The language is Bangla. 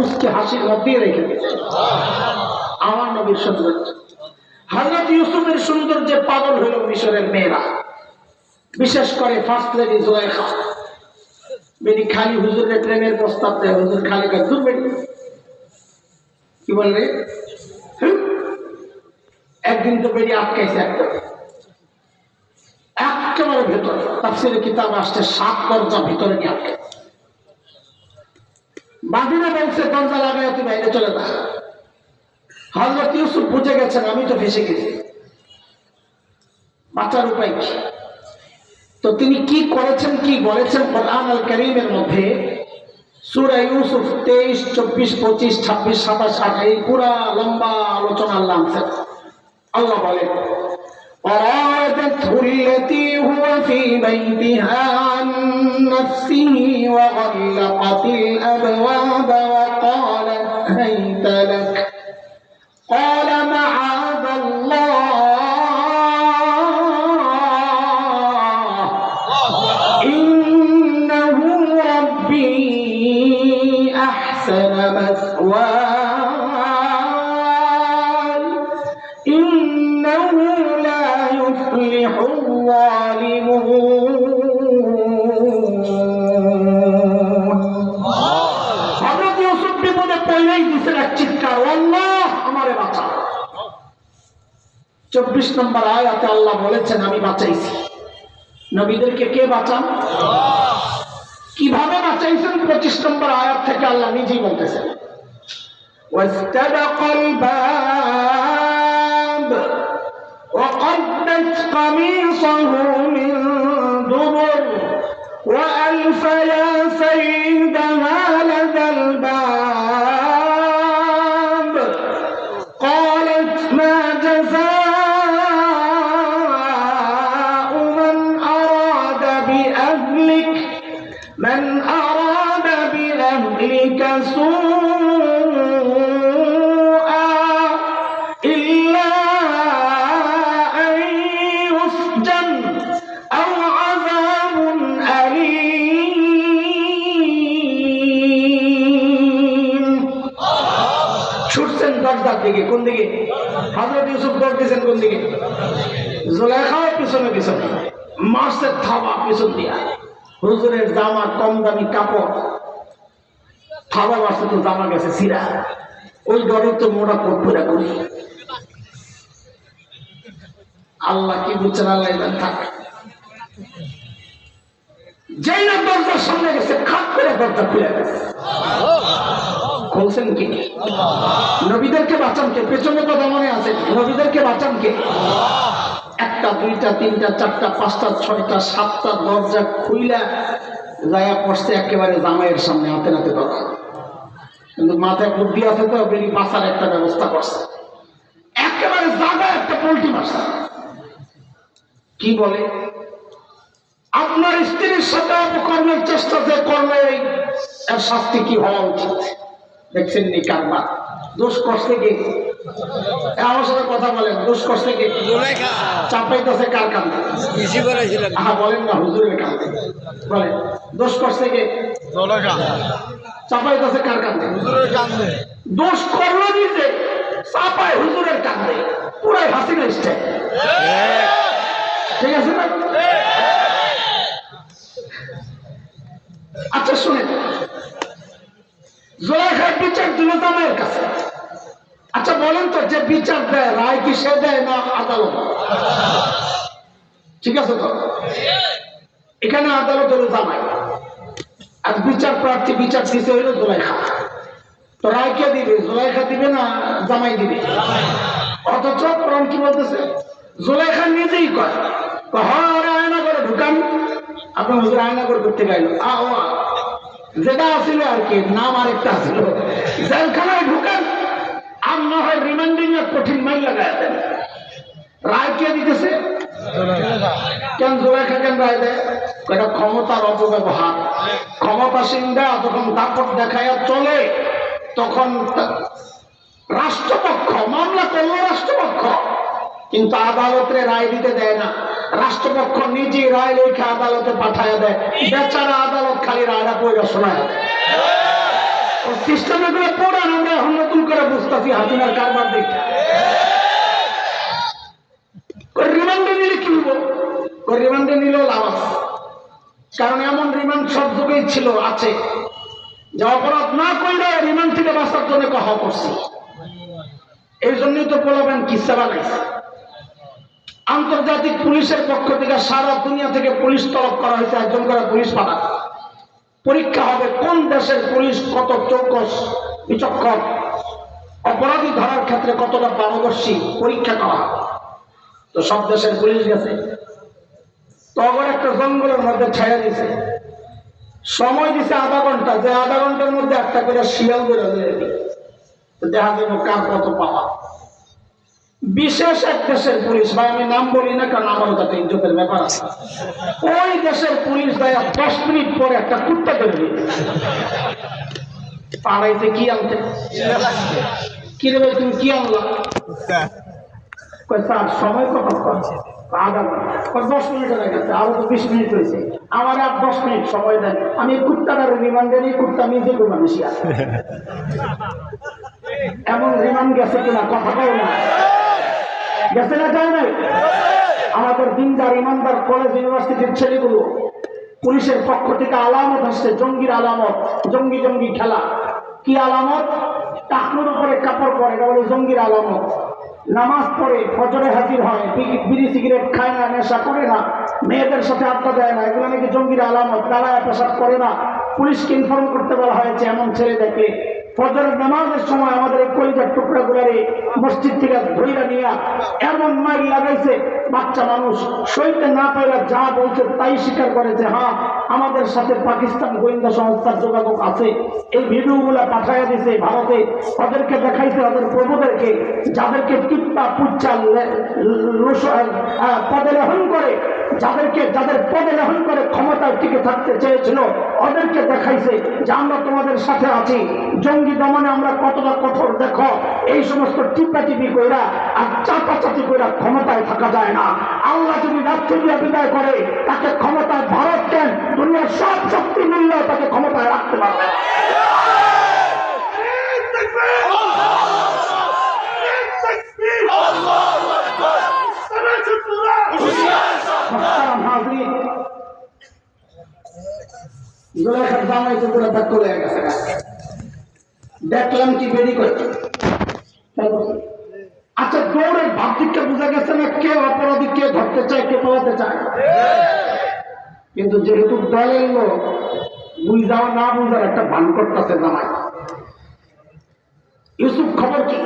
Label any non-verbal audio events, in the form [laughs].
মুসকে হাসির মধ্যেই রেখে দিয়েছে আমার নবীর সৌন্দর্য। হজরত ইউসুফের সৌন্দর্যে পাগল হইল মিশরের মেয়েরা। বিশেষ করে ফার্স্ট লেডি জোয়েখা বেটি খালি হুজুরের প্রেমের প্রস্তাব দেয়, হুজুর খালি কাজ দূর কি বললে? একদিন তো বেরিয়ে আটকাইছে একটা একেবারে ভেতরে। তাফসিরে কিতাব আসছে, সাত দরজা ভিতরে নিয়ে আটকে বাদিনা বলছে দরজা লাগাই তুই বাইরে চলে যা হজরত ইউসুফ বুঝে গেছেন, আমি তো ফেসে গেছি। বাঁচার উপায় কি? তো তিনি কি করেছেন, কি বলেছেন কোরআন আল করিমের মধ্যে? সুরা ইউসুফ তেইশ, চব্বিশ, পঁচিশ, ছাব্বিশ, সাতাশ, আঠাশ, এই পুরা লম্বা আলোচনা আল্লাহ আনছেন আল্লাহ বলেন وراودته التي هو في بيتها عن نفسه وغلقت الأبواب وقالت هيت لك قال معاذ الله إنه ربي أحسن مثواي. পড়লেই দিছেন এক চিৎকার আল্লাহ আমারে বাঁচা চব্বিশ নম্বর আয়াতে আল্লাহ বলেছেন আমি বাঁচাইছি নবীদেরকে কে বাঁচান কিভাবে বাঁচাইছেন পঁচিশ নম্বর আয়াত থেকে আল্লাহ নিজেই বলতেছেন واستبق الباب وقدت قميصه من ছুটছেন দরজার দিকে, কোন দিকে? হজরত ইউসুফ দিয়েছেন কোন দিকে? জোলেখাও পিছনে পিছনে মাসের থাবা পিছন দিয়া। হুজুরের জামা, কম দামি কাপড়। থাবা মাসে তো গেছে, সিরা। ওই ডরে তো মোটা কোট পুরা করি আল্লাহ কি বুঝছেন, আল্লাহ থাক। যেই না দরজার সামনে গেছে, খাট করে দরজা খুলে গেছে। খুলছেন কি? নবীদেরকে বাঁচান কে? পেছনে কথা মনে আছে। নবীদেরকে বাঁচান কে? একটা, দুইটা, তিনটা, চারটা, পাঁচটা, ছয়টা, সাতটা দরজা খুইলা যায়া পড়ছে একেবারে জামাইয়ের সামনে, হাতে নাতে ধরা কিন্তু মাথায় বুদ্ধি আছে তো, বেরি বাঁচার একটা ব্যবস্থা করছে। একেবারে জায়গা একটা পোল্ট্রি বাসা কি বলে? আপনার স্ত্রীর সাথে অপকর্মের চেষ্টা যে করলে, এর শাস্তি কি হওয়া উচিত? দেখছেন নি কারবার দোষ করছে কি? আমার সাথে কথা বলেন, দোষ করছে কি? চাপাইতেছে কার কান্দে বেশি বলেন না, হুজুরের কান্দে বলেন, দোষ করছে কি? চাপাইতেছে কার কান্দে হুজুরের কান্দে দোষ করল নিজে, চাপায় হুজুরের কান্দে পুরাই হাসিনা স্টাইল ঠিক আছে না? আচ্ছা শুনে জোলাখার বিচার দিল জামাইয়ের কাছে। আচ্ছা বলেন তো, যে বিচার দেয়, রায় কি সে দেয় না আদালত? ঠিক আছে তো? এখানে আদালত হলো জামাই। আর বিচার প্রার্থী বিচার দিতে হইল জোলাইখা। তো রায় কে দিবে? জোলাইখা দিবে না জামাই দিবে? অথচ কোরআন কি বলতেছে? জোলাইখা নিজেই কয় হ্যাঁ আয়না করে ঢুকান। আপনার হুজুর আয়না করে করতে গেল। আ, ও। যেটা আছিল আর কি, নাম আরেকটা আছিল জেলখানায় ঢুকান, আর না হয় রিমান্ডিং এর কঠিন মাইল লাগায় দেন। রায় কে দিতেছে? কেন জোলাইখা কেন রায় দেয় এটা ক্ষমতার অপব্যবহার। ক্ষমতাসীনরা যখন দাপট দেখায় চলে, তখন রাষ্ট্রপক্ষ, মামলা করল রাষ্ট্রপক্ষ, কিন্তু আদালতে রায় দিতে দেয় না। রাষ্ট্রপক্ষ নিজে রায় লেখে আদালতে পাঠায় দেয়। বেচারা আদালত খালি রায়টা পয়লা শোনায়। সিস্টেম এগুলো পড়ান, আমরা এখন নতুন করে বুঝতেছি কারবার দেখে। রিমান্ডে নিলে কি হব রিমান্ডে নিলেও লাভ আছে। কারণ এমন রিমান্ড সব যুগেই ছিল, আছে। যে অপরাধ না করলে রিমান্ড থেকে বাঁচার জন্য কহা করছি এই জন্যই তো বলবেন কিসা বানাইছে? আন্তর্জাতিক পুলিশের পক্ষ থেকে সারা দুনিয়া থেকে পুলিশ তলব করা হয়েছে, একজন করে পুলিশ পাঠান। পরীক্ষা হবে কোন দেশের পুলিশ কত চৌকস বিচক্ষণ। অপরাধী ধরার ক্ষেত্রে কতটা পারদর্শী পরীক্ষা করা। তো সব দেশের পুলিশ গেছে। তখন একটা জঙ্গলের মধ্যে ছায়া দিছে সময় দিছে আধা ঘণ্টা, যে আধা ঘণ্টার মধ্যে একটা করে শিয়াল বেরো দেখা যাবে কার কত পাওয়া। বিশেষ এক দেশের পুলিশ ভাই আমি নাম বলি না কারণ আমার কাছে ইজ্জতের ব্যাপার আছে। ওই দেশের পুলিশ ভাই দশ মিনিট পরে একটা কুত্তা বেরোবে পাড়াইতে কি আনতে? কি রে ভাই তুমি কি আনলা? স্যার সময় কত? আধা দশ মিনিট হয়ে গেছে আরও তো বিশ মিনিট হয়েছে। আমার আর দশ মিনিট সময় দেন। আমি এই কুত্তাটার রিমান্ডে নিয়ে কুত্তা [laughs] এমন রিমান্ড গেছে কিনা কথা বল না। গেছে না যায় নাই? আমাদের দিনদার, ইমানদার কলেজ ইউনিভার্সিটির ছেলেগুলো পুলিশের পক্ষ থেকে আলামত আসছে, জঙ্গির আলামত, জঙ্গি জঙ্গি খেলা। কি আলামত? টাকনুর উপরে কাপড় পরে, এটা বলে জঙ্গির আলামত। নামাজ পড়ে, ফজরে হাজির হয়, বিড়ি সিগারেট খায় না, নেশা করে না, মেয়েদের সাথে আড্ডা দেয় না, এগুলো নাকি জঙ্গির আলামত দাঁড়ায় পেশাব করে না। পুলিশকে ইনফর্ম করতে বলা হয়েছে, এমন ছেলে দেখে ফজরের নামাজের সময় আমাদের এই টুকরা গুলারে মসজিদ থেকে ধৈরা নিয়ে এমন মাইল লাগাইছে, বাচ্চা মানুষ সইতে না পাইলা যা বলছে তাই স্বীকার করেছে হ্যাঁ আমাদের সাথে পাকিস্তান গোয়েন্দা সংস্থার যোগাযোগ আছে। এই ভিডিওগুলা পাঠাইয়া দিছে ভারতে। ওদেরকে দেখাইছে ওদের প্রভুদেরকে, যাদেরকে টিপ্পা লেহন করে, যাদেরকে যাদের পদে লেহন করে ক্ষমতায় টিকে থাকতে চেয়েছিল, ওদেরকে দেখাইছে যে আমরা তোমাদের সাথে আছি। জঙ্গি দমনে আমরা কতটা কঠোর, দেখো, এই সমস্ত টিপা টিপি কইরা আর চাপা চাপি কইরা ক্ষমতায় থাকা যায় না। আল্লাহ যদি রাত্রি বিদায় করে, তাকে ক্ষমতায় ভারত দেন দুনিয়ার সব শক্তি মূল্য তাকে ক্ষমতায় রাখতে পারবে। দেখলাম কি বেরি করছে। আচ্ছা দৌড়ের ভাবদিকটা বোঝা গেছে না কে অপরাধী, কে ধরতে চায়, কে পালাতে চায়? কিন্তু যেহেতু দলের লোক বুঝাও না বুঝার একটা ভান করতেছে জামাই। ইউসুফ খবর কি?